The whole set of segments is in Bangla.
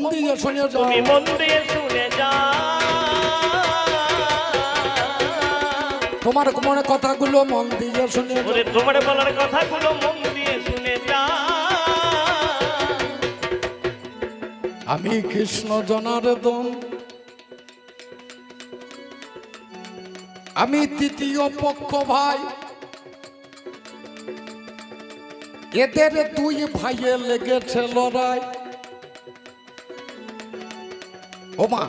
তুমি মন দিয়ে শুনে যা তোমার মনে কথাগুলো মন দিয়ে শুনে তোমার বলার কথাগুলো মন দিয়ে শুনে যা আমি কৃষ্ণ জনার্দন আমি তৃতীয় পক্ষ ভাই। এদের দুই ভাইয়ে লেগেছে লড়াই। ও মা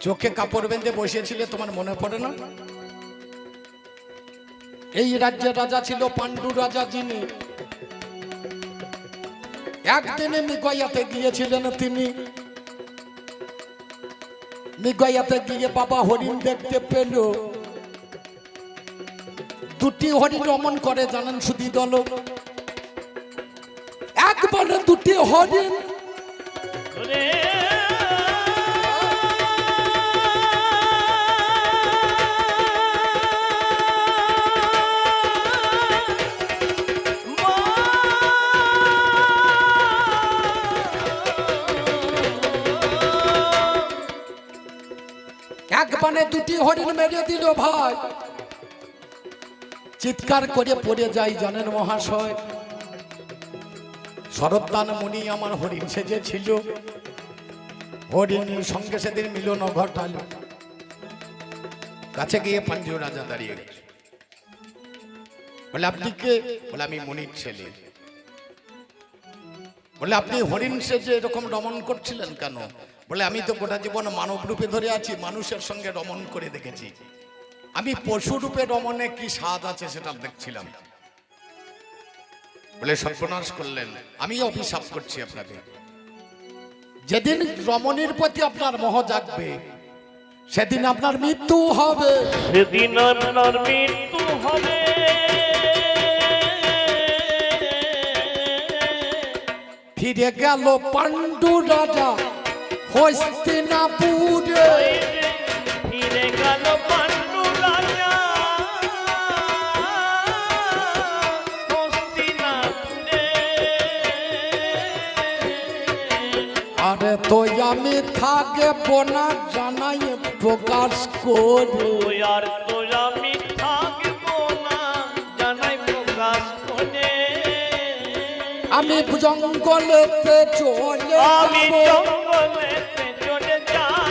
চোখে কাপড় বেঁধে বসেছিলে তোমার মনে পড়ে না? এই রাজ্যের রাজা ছিল পাণ্ডু রাজা যিনি। একদিনে মিগয়াতে গিয়েছিলেন তিনি। মিগয়াতে গিয়ে বাবা হরিণ দেখতে পেল। দুটি হরিণ রমন করে, জানেন সুদি দল? একবারে দুটি হরিণ একবারে দুটি হরিণ মেরে দিল ভাই। চিৎকার করে পড়ে যাই জানেন মহাশয়? শরৎদান মুনি আমার হরিণ সেজে ছিল হরিণীর সঙ্গে সেদিন মিলন ঘটাল। কাছে গিয়ে পাঞ্জু রাজা দাঁড়িয়ে বলে, আপনি কে? বলে, আমি মুনির ছেলে। বলে, আপনি হরিণ সেজে এরকম রমণ করছিলেন কেন? বলে আমি তো গোটা জীবন মানব রূপে ধরে আছি মানুষের সঙ্গে রমন করে দেখেছি। আমি পশু রূপে রমণে কি স্বাদ আছে সেটা দেখছিলাম। বলে সর্বনাশ করলেন। আমি অভিশাপ করছি আপনাকে। যেদিন রমণীর প্রতি আপনার মোহ জাগবে সেদিন আপনার মৃত্যু হবে। সেদিন আপনার মৃত্যু হবে। ফিরে গেল পাণ্ডু রাজা। হস্তিনাপুরে ফিরে গেল রাজা। আরে তো আমি থাকব না জানাই প্রকাশ আর তো আমি থাকব না জানাই প্রকাশ করে। আমি জঙ্গলেতে চলে আমি যাব।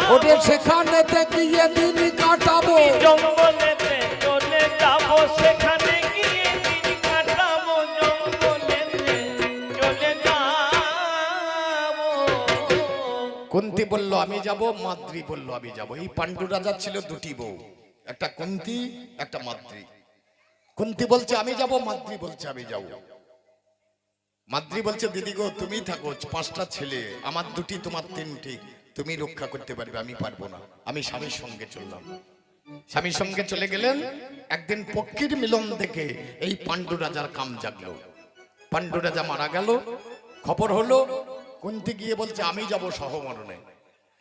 যাব সেখানে গিয়ে দিন কাটাবো। জঙ্গলেতে চলে যাব সেখানে গিয়ে দিন কাটাবো জঙ্গলেতে চলে যাব। কুন্তি বলল আমি যাব মাদ্রি বলল আমি যাব। এই পাণ্ডু রাজার ছিল দুটি বউ একটা কুন্তি একটা মাদ্রি। কুন্তি বলছে আমি যাব। মাদ্রি বলছে আমি যাব। মাদ্রি বলছে দিদি গো তুমি থাকো পাঁচটা ছেলে আমার দুটি তোমার তিনটি। তুমি রক্ষা করতে পারবে, আমি পারব না। আমি স্বামীর সঙ্গে চললাম। স্বামীর সঙ্গে চলে গেলেন। একদিন পক্ষীর মিলন দেখে এই পাণ্ডু রাজার কাম জাগলো। পাণ্ডু রাজা মারা গেল। খবর হলো, কুন্তি গিয়ে বলছে, আমি যাব সহমরণে।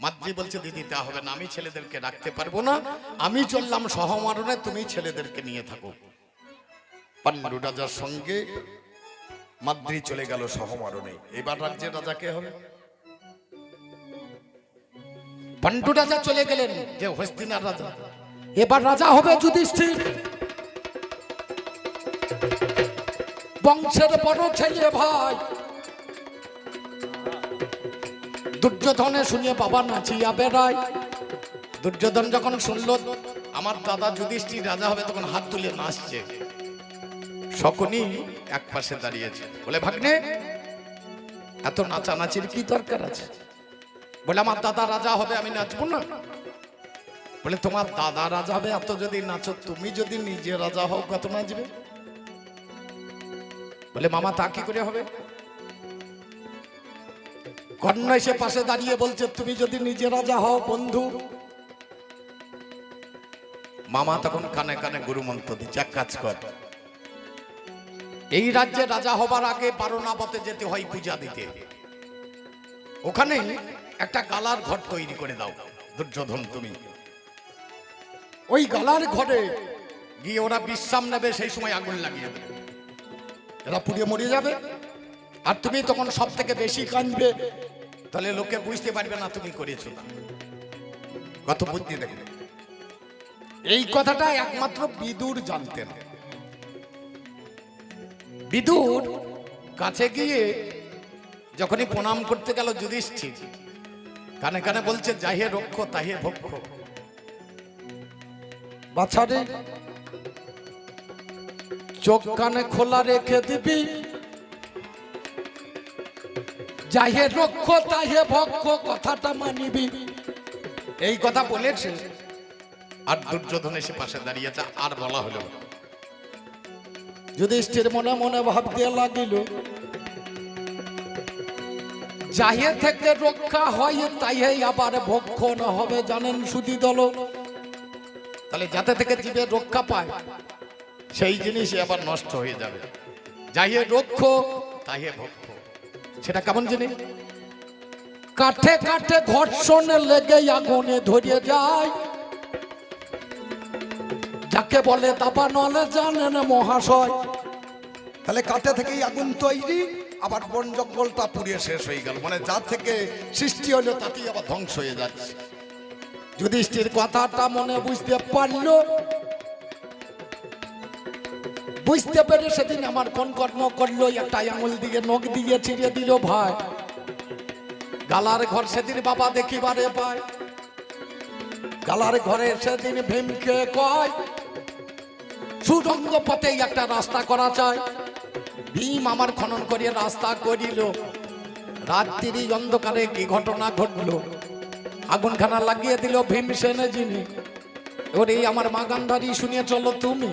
মাদ্রি বলছে, দিদি, তা হবে না, আমি ছেলেদেরকে রাখতে পারব না। আমি চললাম সহমরণে, তুমি ছেলেদেরকে নিয়ে থাকো। পাণ্ডু রাজার সঙ্গে মাদ্রি চলে গেল সহমরণে। এবার রাজ্যের রাজা কে হবে? পাণ্ডু রাজা চলে গেলেন, যে হস্তিনার রাজা। এবার রাজা হবে যুধিষ্ঠির। বংশের বড় ছেলে ভাই। দুর্যোধনে শুনিয়ে বাবা নাচিয়া বেড়ায়। দুর্যোধন যখন শুনলো, আমার দাদা যুধিষ্ঠির রাজা হবে, তখন হাত তুলে নাচছে। শকুনি এক পাশে দাঁড়িয়েছে। বলে, ভাগ্নে, এত নাচানাচির কি দরকার আছে? বলে, আমার দাদা রাজা হবে, আমি নাচবো না। বলে, তোমার দাদা রাজা হবে এত যদি নাচো, তুমি যদি নিজে রাজা হও, কত নাচবে? বলে, মামা, তা কি করে হবে? কর্ণ এসে পাশে দাঁড়িয়ে বলছে, তুমি যদি নিজে রাজা হও, বন্ধু। মামা তখন কানে কানে গুরু মন্ত্র দিচ্ছে, এক কাজ কর। এই রাজ্যে রাজা হবার আগে বারোনাবতে যেতে হয় পূজা দিতে। ওখানে একটা গালার ঘর তৈরি করে দাও দুর্যোধন তুমি। ওই গালার ঘরে গিয়ে ওরা বিশ্রাম নেবে সেই সময় আগুন লাগিয়ে দেবে। এরা পুড়িয়ে মরে যাবে। আর তুমি তখন সব থেকে বেশি কাঁদবে। তাহলে লোকে বুঝতে পারবে না তুমি করেছ না। কত বুদ্ধি দেখবে। এই কথাটা একমাত্র বিদুর জানতেন। বিদুর কাছে গিয়ে যখনই প্রণাম করতে গেল যুধিষ্ঠির কানে কানে বলছে যাহে রক্ষ তাহে ভক্ষ। বাছারে চোখ কানে খোলা রেখে দিবি। যাহে রক্ষ তাহে ভক্ষ কথাটা মানিবি। এই কথা বলেছে আর দুর্যোধন এসে পাশে দাঁড়িয়েছে আর বলা হলো। যুধিষ্ঠির মনে মনে ভাবতে লাগিল যাহে থেকে রক্ষা হয় তাই আবার ভক্ষণ হবে, জানেন সুদি দল। তাহলে যাতে থেকে জীবে রক্ষা পায়, সেই জিনিস আবার নষ্ট হয়ে যাবে। যাইয়ে রক্ষ, তাইয়ে ভক্ষ সেটা কেমন জিনিস? কাঠে কাঠে ঘর্ষণে লেগে আগুনে ধরিয়ে যায়। যাকে বলে দাবা নলে জানেন মহাশয়। তাহলে কাঠে থেকেই আগুন তৈরি। আবার বন জঙ্গলটা পুড়িয়ে শেষ হয়ে গেল। মানে যা থেকে সৃষ্টি হলো তাতেই আবার ধ্বংস হয়ে যাচ্ছে। যুধিষ্ঠির কথাটা মনে বুঝতে পারল। বুঝতে পেরে সেদিন আমার কোন কর্ম করল, একটা আঙুল দিয়ে নখ দিয়ে ছিঁড়ে দিল ভাই। গালার ঘর সেদিন বাবা দেখিবারে পায়। গালার ঘরে সেদিন ভীমকে কয় সুরঙ্গ পথে একটা রাস্তা করা চায় ভীম আমার খনন করিয়া রাস্তা করিল। রাত্রি অন্ধকারে কি ঘটনা ঘটলো? আগুনখানা লাগিয়ে দিল ভীম সেনে যিনি ওরে আমার মাগান্ধারি শুনিয়ে চলো তুমি।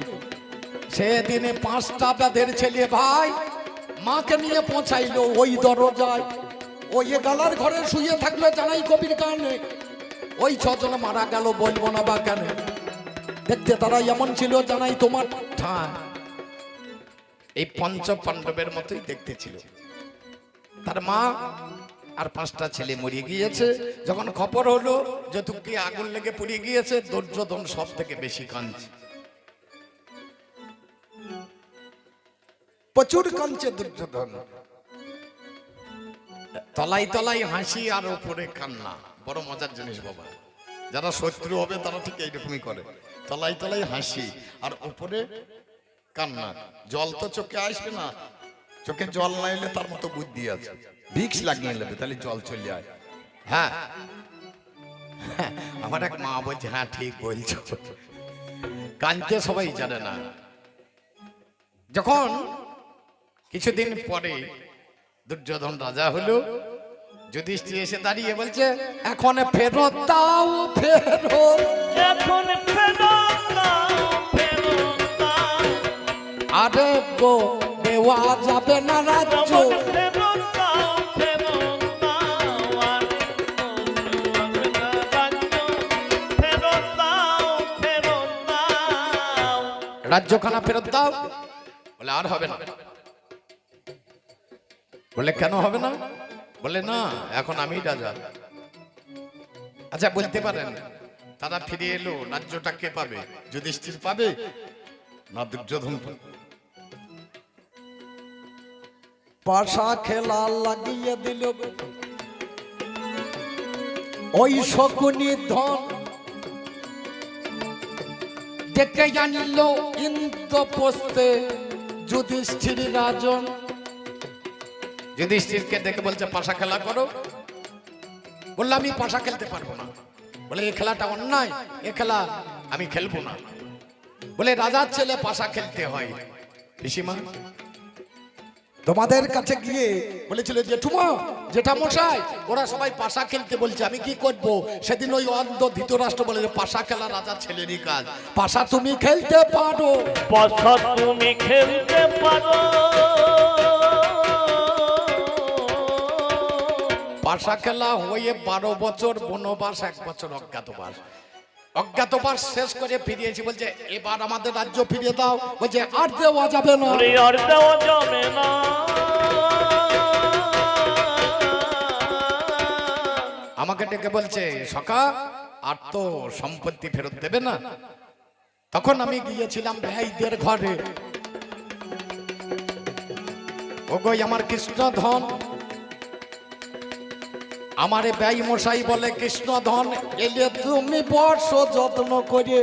সেদিনে পাঁচটা বেদের ছেলে ভাই মাকে নিয়ে পৌঁছাইলো ওই দরজায়। ওই গালার ঘরে শুয়ে থাকল জানাই কবির কানে। ওই ছজন মারা গেল বলব না বা কেন? দেখতে তারা এমন ছিল জানাই তোমার ঠায় এই পঞ্চ পাণ্ডবের মতোই দেখতে ছিল। তার মা আর পাঁচটা ছেলে মরিয়ে গিয়েছে। যখন খবর হলো যে তুকি আগুন লেগে পুড়িয়ে গিয়েছে, দুর্যোধন সব থেকে বেশি কাঁদছে। প্রচুর কাঁদছে দুর্যোধন। তলাই তলাই হাসি আর উপরে কান্না, বড় মজার জিনিস বাবা। যারা শত্রু হবে তারা ঠিক এইরকমই করে। তলাই তলাই হাসি আর উপরে কান্না। জল তো চোখে আসবে না। চোখে জল না এলে তার মতো বুদ্ধি আছে। ভিক্স লাগিয়ে নেবে তাহলে জল চলে যায় হ্যাঁ। হ্যাঁ, আমার এক মা বলছে হ্যাঁ ঠিক বলছো। কানতে সবাই জানে না। যখন কিছুদিন পরে দুর্যোধন রাজা হলো যুধিষ্ঠির এসে দাঁড়িয়ে বলছে এখন ফেরত দাও ফেরত এখন ফেরত দাও। আরে গো দেওয়া যাবে না রাজ্য। রাজ্যখানা ফেরত দাও। বলে, আর হবে না। বলে, কেন হবে না? বলে, না, এখন আমি রাজা। আচ্ছা বলতে পারেন, তারা ফিরে এলো, রাজ্যটা কে পাবে? যুধিষ্ঠির পাবে? না, দুর্যোধন পাবে? পাশা খেলা লাগিয়ে দিল। ওই শকুনি ধন ডেকে আনিল ইন্দ্রপ্রস্থে যুধিষ্ঠির রাজন। যুধিষ্ঠিরকে ডেকে বলছে, পাশা খেলা করো। বলল, আমি পাশা খেলতে পারব না। বলে এই খেলাটা অন্যায়, এ খেলা আমি খেলব না। বলে, রাজার ছেলে পাশা খেলতে হয়। পিসিমা তোমাদের কাছে গিয়ে বলেছিল জেঠুমা জেঠা মশাই ওরা সবাই পাশা খেলতে বলছে আমি কি করব? সেদিন ওই অন্ধ ধৃতরাষ্ট্র বলে যে পাশা খেলা রাজার ছেলেরই কাজ। পাশা তুমি খেলতে পারো। পাশা তুমি খেলতে পারো। পাশা খেলা হয়ে বারো বছর বনবাস এক বছর অজ্ঞাতবাস। অজ্ঞাতবাস শেষ করে ফিরিয়েছি বলছে এবার আমাদের রাজ্য ফিরিয়ে দাও। বলছে আর দেওয়া যাবে না। আর দেওয়া যাবে না। আমাকে ডেকে বলছে সখা আর তো সম্পত্তি ফেরত দেবে না। তখন আমি গিয়েছিলাম ভাইদের ঘরে। ওগোই আমার কৃষ্ণ ধন আমারে ব্যয় মশাই বলে কৃষ্ণধন এলে তুমি বর্ষ যত্ন করে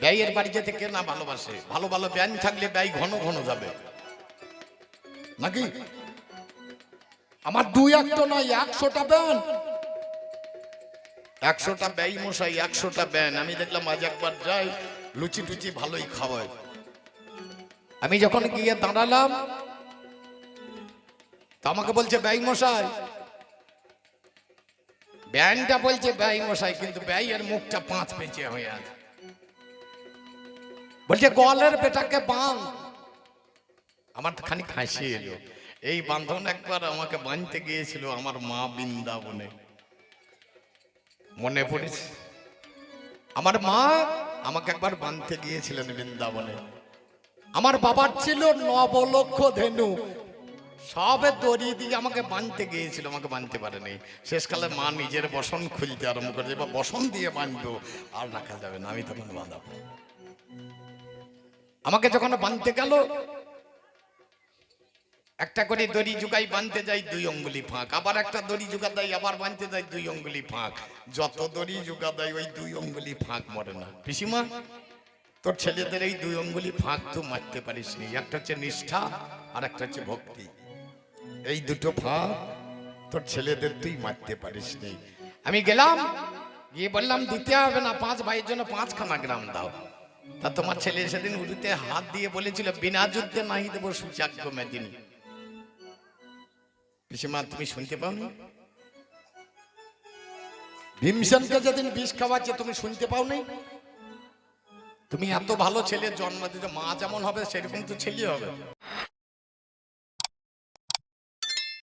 ব্যয়ের বাড়ি যেতে কে না ভালোবাসে। ভালো ভালো ব্যান থাকলে ব্যয় ঘন ঘন যাবে। নাকি? আমার দুই একটা নয়, একশোটা ব্যান একশোটা ব্যয় মশাই একশোটা ব্যান আমি দেখলাম আজ একবার যাই, লুচি টুচি ভালোই খাওয়ায়। আমি যখন গিয়ে দাঁড়ালাম আমাকে বলছে ব্যয় মশাই ব্যানটা বলছে, ব্যয় মশাই, কিন্তু ব্যয়ের মুখটা পাঁচ পেঁচে হয়ে আছে। বলছে, গলের বেটাকে বাঁধ। আমার খানিক হাসি এলো। এই বান্ধন একবার আমাকে বাঁধতে গিয়েছিল আমার মা বৃন্দাবনে। মনে পড়েছে? আমার মা আমাকে একবার বাঁধতে গিয়েছিলেন বৃন্দাবনে। আমার বাবার ছিল নব নবলক্ষ ধেনু। সবে দড়ি দিয়ে আমাকে বাঁধতে গিয়েছিল, আমাকে বাঁধতে পারেনি। শেষকালে মা নিজের বসন খুলতে আরম্ভ করেছে বা বসন দিয়ে বাঁধবো আর রাখা যাবে না, আমি তখন বাঁধাবো। আমাকে যখন বাঁধতে গেল, একটা করে দড়ি জুগাই বাঁধতে যাই, দুই অঙ্গুলি ফাঁক। আবার একটা দড়ি জুগা দেয়, আবার বাঁধতে যাই, দুই অঙ্গুলি ফাঁক। যত দড়ি জুগা দেয়, ওই দুই অঙ্গুলি ফাঁক মরে না। পিসিমা, তোর ছেলেদের এই দুই অঙ্গুলি ফাঁক তো মারতে পারিস নি একটা হচ্ছে নিষ্ঠা, আর একটা হচ্ছে ভক্তি। এই দুটো ফাঁক তোর ছেলেদের তুই মারতে পারিস নি। আমি গেলাম, গিয়ে বললাম, দিতে হবে না, পাঁচ ভাইয়ের জন্য পাঁচখানা গ্রাম দাও। তা তোমার ছেলে সেদিন উড়িতে হাত দিয়ে বলেছিল, বিনা যুদ্ধে নাহি দেবো সুচাগ্য মেদিনী। পিসিমা, তুমি শুনতে পাওনি? ভীমসেনকে যেদিন বিষ খাওয়াচ্ছে, তুমি শুনতে পাওনি? তুমি এত ভালো ছেলে, জন্ম দিতে মা যেমন হবে, সেরকম তো ছেলে হবে।